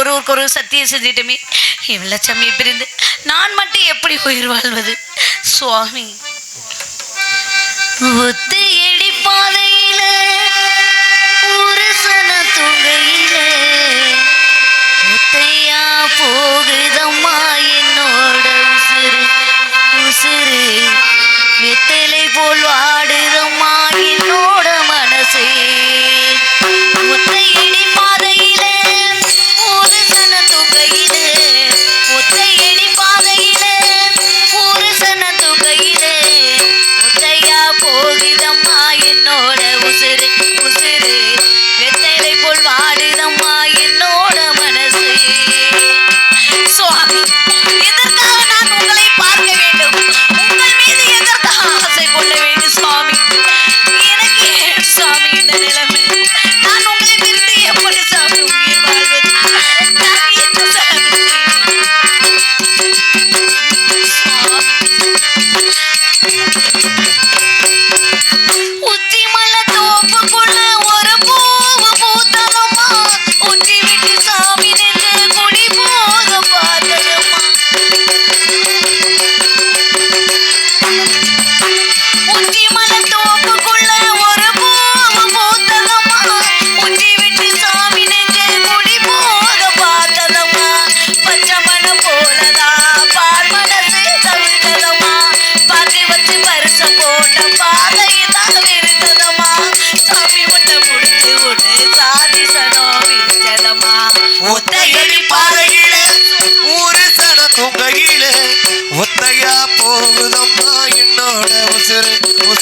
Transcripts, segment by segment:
ஒருவருக்கு ஒரு சத்தியம் செஞ்சிட்டுமே. இவ்வளச்சமையை பிரிந்து நான் மட்டும் எப்படி உயிர் வாழ்வது? சுவாமி ஒத்தையடி பாதையில ஒரு சன தொகையில ஒத்தையா போகுதம்மா என்னோட உசுறு உசுறு. வெத்தலை போல் வாடுதம்மா என்னோட மனசே. ஒத்தையடி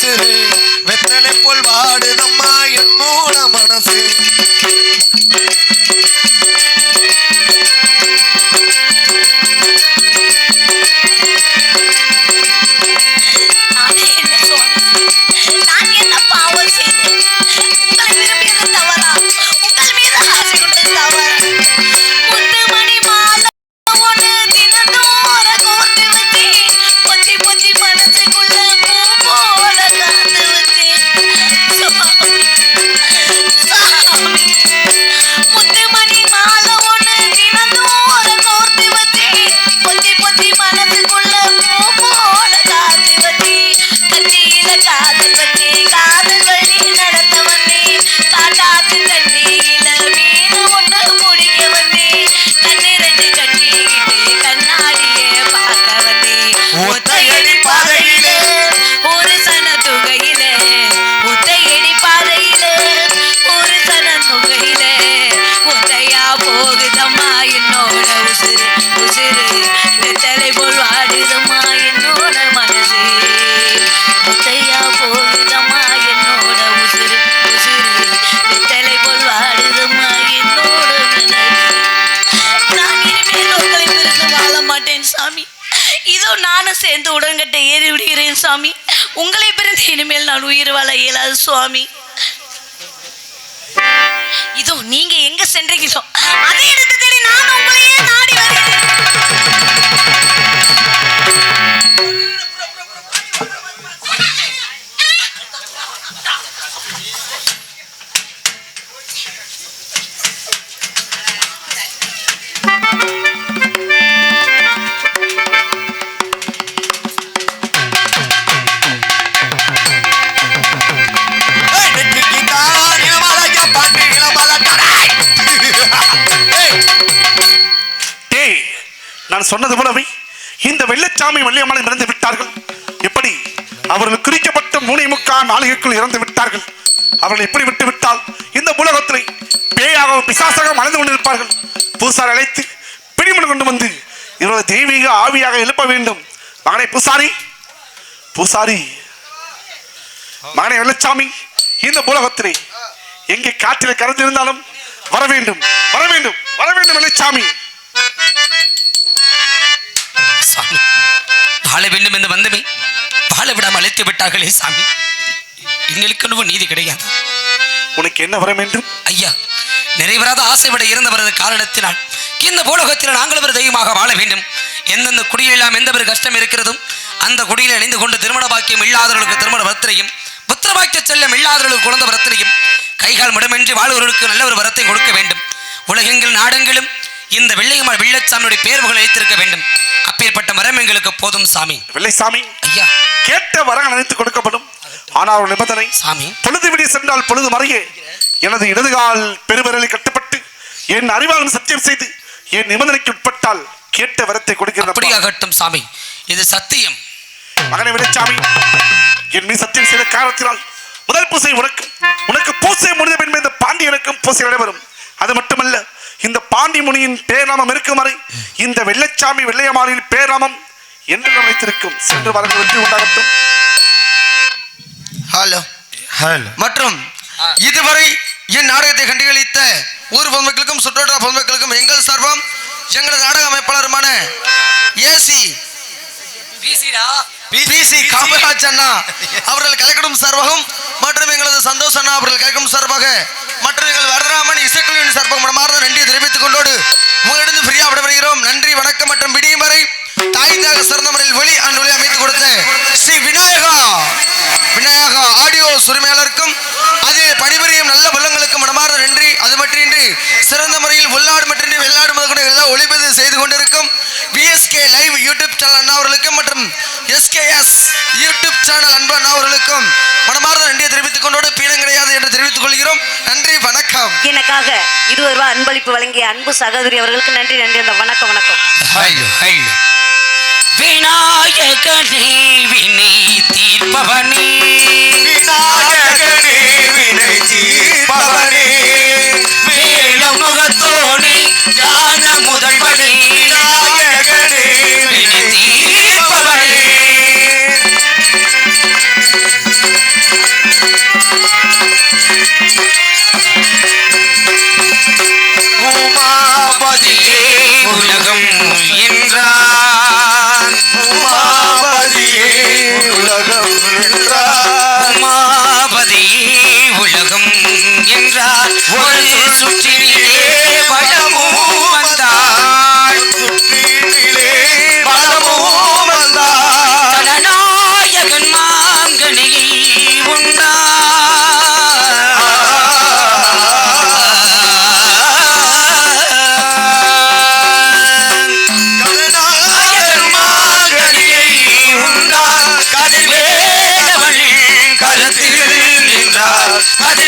உசுறு வெத்தலை போல் வாடுதம்மா என் மூல மனசு. போகுதம்மா என்னோட உசுறு உசுறு. வெத்தலை போல் வாடுதம்மா என்னோட மனசு. முத்தையா போகுதம்மா என்னோட உசுறு உசுறு. வெத்தலை போல் வாடுதம்மா என்னோட மனசு. நான் இனிமேல் உங்களை பிரிந்து வாழ மாட்டேன் சாமி. இதோ நானும் சேர்ந்து உடன்கட்டை ஏறி விடுகிறேன் சாமி. உங்களை பிறந்து இனிமேல் நான் உயிர் வாழ இயலாது சுவாமி. இதோ நீங்க எங்க சென்றீங்களோ அதே இடத்தை தேடி நான் உங்களையே நாடி வருகிறேன். நான் சொன்னது போலவே இந்த வெள்ளச்சாமி வள்ளியம்மனை இறந்து விட்டார்கள். எப்படி? அவர்கள் குறிக்கப்பட்ட மூணை முக்கால் நாளிகைக்குள் இறந்து விட்டார்கள். அவர்கள் எப்படி விட்டு விட்டால் இந்த உலகத்திலே பேயாக பிசாசாக மறைந்து கொண்டிருப்பார்கள். பூசாரி அழைத்து பிடிமனு கொண்டு வந்து இவரது தெய்வீக ஆவியாக எழுப்ப வேண்டும். மகனை பூசாரி பூசாரி மகனை வெள்ளச்சாமி இந்த உலகத்திலே எங்கே காற்றிலே கறந்திருந்தாலும் வர வேண்டும் வர வேண்டும் வர வேண்டும் வெள்ளச்சாமி. சாமி. வாழ வேண்டும் என்று வந்தமே. வாழ விடாமல் அழைத்து விட்டார்களே சாமி. எங்களுக்கு நீதி கிடையாது. உனக்கு என்ன வர வேண்டும் ஐயா நிறைவேறாத ஆசை விட இருந்தவரது காரணத்தினால் இந்த பூலோகத்தில் நாங்கள் ஒரு தெய்வமாக வாழ வேண்டும். எந்தெந்த குடியெல்லாம் எந்த ஒரு கஷ்டம் இருக்கிறதும் அந்த குடியில் இணைந்து கொண்டு திருமண பாக்கியம் இல்லாதவர்களுக்கு திருமண வரத்தினையும் புத்திர பாக்கிய செல்லம் இல்லாதவர்களுக்கு குழந்தை வரத்தினையும் கைகால் முடமின்றி வாழ்வர்களுக்கு நல்ல ஒரு வரத்தை கொடுக்க வேண்டும். உலகெங்கில் நாடெங்கிலும் இந்த வெள்ளையம்மாள் வெள்ளச்சாமியுடைய பேர்வுகளை வைத்திருக்க வேண்டும். அப்பேற்பட்ட மரம் எங்களுக்கு போதும் சாமி. வெள்ளைசாமி ஐயா. கேட்ட வரங்கள் அனைத்து கொடுக்கப்படும். ஆனால் ஒரு நிபந்தனை சாமி. பொழுது விடிய சென்றால் பொழுது மறையே. எனது இடதுகால் பெருவிரலில் கட்டுப்பட்டு என் அறிவாளன் சத்தியம் செய்து என் நிபந்தனைக்கு உட்பட்டால் கேட்ட வரத்தை கொடுக்கிறேன் அப்படியாகட்டும் சாமி. இது சத்தியம். மகனை விடச்சாமி என் மீது சத்தியம் செய்த காரணத்தினால் முதல் பூசை உனக்கு உனக்கு பூசை முடிந்த பின்பு இந்த பாண்டியனுக்கும் பூசை நடைபெறும். அது மட்டுமல்ல இந்த பாண்டி முனியின் பேராமம் இருக்கும் வரை இந்த வெள்ளச்சாமி வெள்ளையமானின் பேராமம் என்று நினைத்திருக்கும். சென்று வரங்கள் வெற்றி உண்டாகட்டும். ஹலோ மற்றும் இதுவரை என் நாடகத்தை கண்டுகளித்த ஊர் பொதுமக்களுக்கும் சுற்றுவட்டார பொதுமக்களுக்கும் எங்கள் சார்பம் எங்களது நாடக அமைப்பாளருமான ஏசி பிசி காமராஜ் அண்ணா அவர்கள் கலைக்கடும் சார்பாகவும் மற்றும் எங்களது சந்தோஷ் அண்ணா அவர்கள் கலைக்கும் சார்பாக மற்றவர்கள் வரதராமன் இசைக்குழுவின் சார்பாக மனமார்ந்த நன்றியை தெரிவித்துக் கொண்டோடு உங்களிடம் ஃப்ரீயா விடைபெறுகிறோம் நன்றி வணக்கம் மற்றும் விடியும் வரை தாய் தாக சிறந்த முறையில் ஒளி அன்று ஒளி அமைத்து கொடுத்த ஸ்ரீ விநாயகா விநாயகா ஆடியோ உரிமையாளருக்கும் அதில் பணிபுரியும் நல்ல உள்ளங்களுக்கும் மனமார்ந்த நன்றி. அது மட்டுமின்றி சிறந்த முறையில் உள்நாடு மற்றின்றி வெளிநாடு முதற்கொண்டு எல்லாம் ஒளிப்பதிவு செய்து கொண்டிருக்கும் விஎஸ்கே லைவ் யூடியூப் சேனல் அண்ணா அவர்களுக்கும் மற்றும் எஸ்கேஎஸ் யூடியூப் சேனல் அன்பு அண்ணா அவர்களுக்கும் மனமார்ந்த நன்றியை தெரிவித்துக் கொண்டோடு பீனம் கிடையாது என்று தெரிவித்துக் கொள்கிறோம். நன்றி வணக்கம். எனக்காக இருபது ரூபாய் அன்பளிப்பு வழங்கிய அன்பு சகோதரி அவர்களுக்கு நன்றி நன்றி அந்த வணக்கம் வணக்கம். விநாயகனே வினை தீர்ப்பவனே. us.